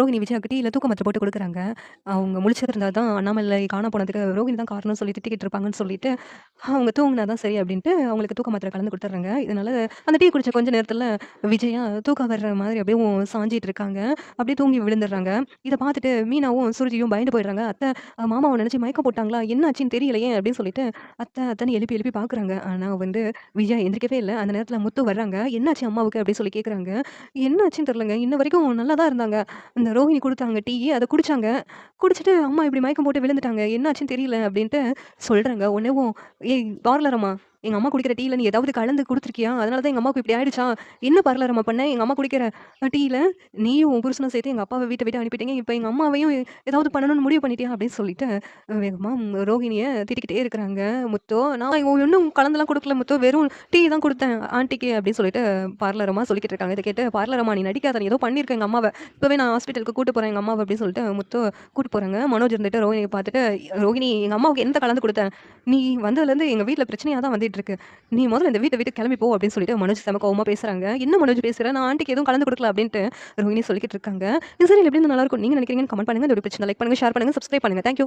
ரோகிணி விஜயாக்கு இல்லை தூக்க மாத்திரை போட்டு கொடுக்குறாங்க அவங்க முழிச்சிருந்தா தான் அண்ணாமலை காண போனதுக்கு ரோகிணி தான் காரணம்னு சொல்லி திட்டிக்கிட்டு இருப்பாங்கன்னு சொல்லிட்டு, அவங்க தூங்கினா தான் சரி அப்படின்ட்டு அவங்களுக்கு தூக்க மாத்திரை கலந்து கொடுத்துட்றாங்க இதனால அந்த டீ குடிச்ச கொஞ்ச நேரத்தில் விஜயா தூக்கம் வர்ற மாதிரி அப்படியே சாஞ்சிட்டு இருக்காங்க. அப்படியே தூங்கி விழுந்துடுறாங்க இதை பார்த்துட்டு மீனாவும், சுருஜியும் பயந்து போயிடுறாங்க. "அத்தை மாமாவை நினச்சி மயக்கம் போட்டாங்களா? என்னாச்சின்னு தெரியலையே!" அப்படின்னு சொல்லிட்டு அத்தை அத்தனை எழுப்பி எழுப்பி பார்க்குறாங்க. ஆனால் வந்து விஜயா எந்திரிக்கவே இல்லை அந்த நேரத்தில் முத்து வர்றாங்க. "என்னாச்சு அம்மாவுக்கு?" அப்படின்னு சொல்லி கேட்குறாங்க. என்னாச்சுன்னு தெரிலங்க இன்ன வரைக்கும் நல்லா தான் இருந்தாங்க. இந்த ரோஹிணி கொடுத்தாங்க டீ. அதை குடித்தாங்க குடிச்சிட்டு அம்மா இப்படி மயக்கம் போட்டு விழுந்துட்டாங்க. என்னாச்சுன்னு தெரியல அப்படின்ட்டு சொல்கிறாங்க உடனேவும் "ஏய் பார்லரம்மா, எங்க அம்மா குடிக்கிற டீல நீ ஏதாவது கலந்து கொடுத்துருக்கியா அதனால தான் எங்க அம்மாவுக்கு இப்படி ஆயிடுச்சா? என்ன பார்லரம்மா பண்ண? எங்க அம்மா குடிக்கிற டீயில் டீல நீயும் உன் புருஷனும் சேர்த்து எங்க அப்பாவை வீட்டை விட்டு அனுப்பிட்டீங்க. இப்ப எங்க அம்மாவையும் ஏதாவது பண்ணணும்னு முடிவு பண்ணிட்டியா?" அப்படின்னு சொல்லிட்டு வேகமா ரோஹிணிய திட்டிக்கிட்டே இருக்கிறாங்க. முத்தோ "நான் இன்னும் கலந்துலாம் கொடுக்கல முத்தோ வெறும் டீ தான் கொடுத்தேன் ஆண்டிக்கு அப்படின்னு சொல்லிட்டு பார்லரம்மா சொல்லிக்கிட்டு இருக்காங்க. இதை கேட்டு பார்லரமா நீ நடிக்காத. நீ ஏதோ பண்ணியிருக்கேன் எங்க அம்மாவை இப்பவே நான் ஹாஸ்பிட்டலுக்கு கூட்டு போறேன் எங்க அம்மாவை அப்படின்னு சொல்லிட்டு முத்தோ கூட்டு போறாங்க. மனோஜ் இருந்துட்டு ரோஹிணியை பார்த்துட்டு, "ரோஹிணி எங்க அம்மாவுக்கு எந்த கலந்து கொடுத்தேன் நீ வந்ததுலேருந்து எங்க வீட்டில் பிரச்சனையா தான் வந்து வந்துட்டு இருக்கு. நீ முதல்ல இந்த வீட்டை விட்டு கிளம்பி போ" அப்படின்னு சொல்லிட்டு மனோஜ் செம பேசுகிறாங்க "என்ன மனோஜ் பேசுற? நான் ஆண்டிக்கு எதுவும் கலந்து கொடுக்கல அப்படின்ட்டு ரோஹினி சொல்லிக்கிட்டு இருக்காங்க. இந்த சரி எப்படி நல்லா இருக்கும் நீங்க நினைக்கிறீங்கன்னு கமெண்ட் பண்ணுங்க. இந்த வீடியோ பிடிச்சிருந்தா லைக் பண்ணுங்கள் ஷேர் பண்ணுங்கள் சப்ஸ்கிரைப் பண்ணுங்க. Thank you.